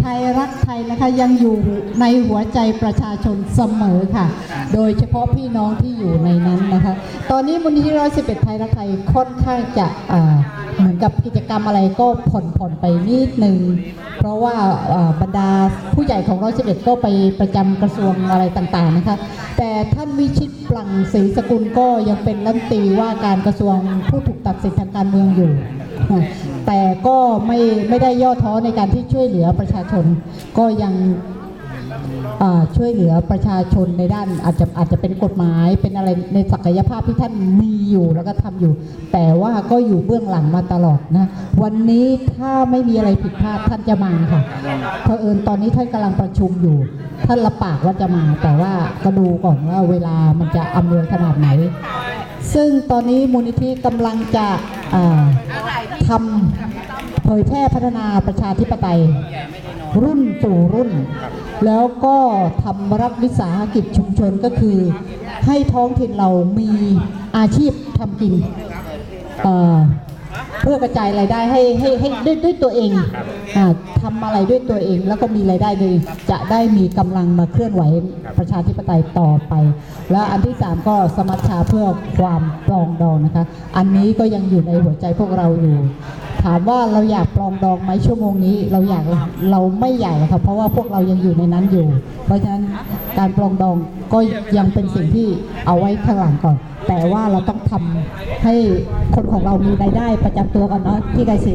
ไทยรักไทยนะคะยังอยู่ในหัวใจประชาชนเสมอค่ะ โดยเฉพาะพี่น้องที่อยู่ในนั้นนะคะ ตอนนี้มูลนิธิร้อยสิบเอ็ดไทยรักไทยค่อนข้างจะเหมือนกับกิจกรรมอะไรก็ผ่อนผ่อนๆไปนิดนึง เพราะว่าบรรดาผู้ใหญ่ของร้อยสิบเอ็ดก็ไปประจำกระทรวงอะไรต่างๆนะคะ แต่ท่านวิชิตปลังศรีสกุลก็ยังเป็นรัฐมนตรีว่าการกระทรวงผู้ถูกตัดสิทธิทางการเมืองอยู่ แต่ก็ไม่ไม่ได้ย่อท้อในการที่ช่วยเหลือประชาชน ก็ยังช่วยเหลือประชาชนในด้านอาจจะอาจจะเป็นกฎหมายเป็นอะไรในศักยภาพที่ท่านมีอยู่แล้วก็ทำอยู่ แต่ว่าก็อยู่เบื้องหลังมาตลอดนะ วันนี้ถ้าไม่มีอะไรผิดพลาดท่านจะมาค่ะเพอเอิญตอนนี้ท่านกำลังประชุมอยู่ ท่านรับปากว่าจะมา แต่ว่าก็ดูก่อนว่าเวลามันจะอำนวยขนาดไหน ซึ่งตอนนี้มูลนิธิกำลังจะ ทำเผยแพร่พัฒนาประชาธิปไตย รุ่นสู่รุ่น แล้วก็ทำรับวิสาหกิจชุมชนก็คือ ให้ท้องถิ่นเรามีอาชีพทำกิน เอ่อเพื่อกระจายรายได้ให้ให้ให้ด้วยด้วยตัวเองอ่าทำอะไรด้วยตัวเอง แล้วก็มีรายได้เลยจะได้มีกำลังมาเคลื่อนไหวประชาธิปไตยต่อไป และอันที่ 3 ก็สมัชชาเพื่อความปรองดองนะคะ อันนี้ก็ยังอยู่ในหัวใจพวกเราอยู่ ถามว่าเราอยากปลองดองไหมชั่วโมงนี้เราอยากเราไม่อยากหรอกค่ะเพราะว่าพวกเรายังอยู่ในนั้นอยู่ เพราะฉะนั้นการปลองดองก็ยังเป็นสิ่งที่เอาไว้ข้างหลังก่อน แต่ว่าเราต้องทำให้คนของเรามีรายได้ประจำตัวก่อนเนาะพี่ไกรศรี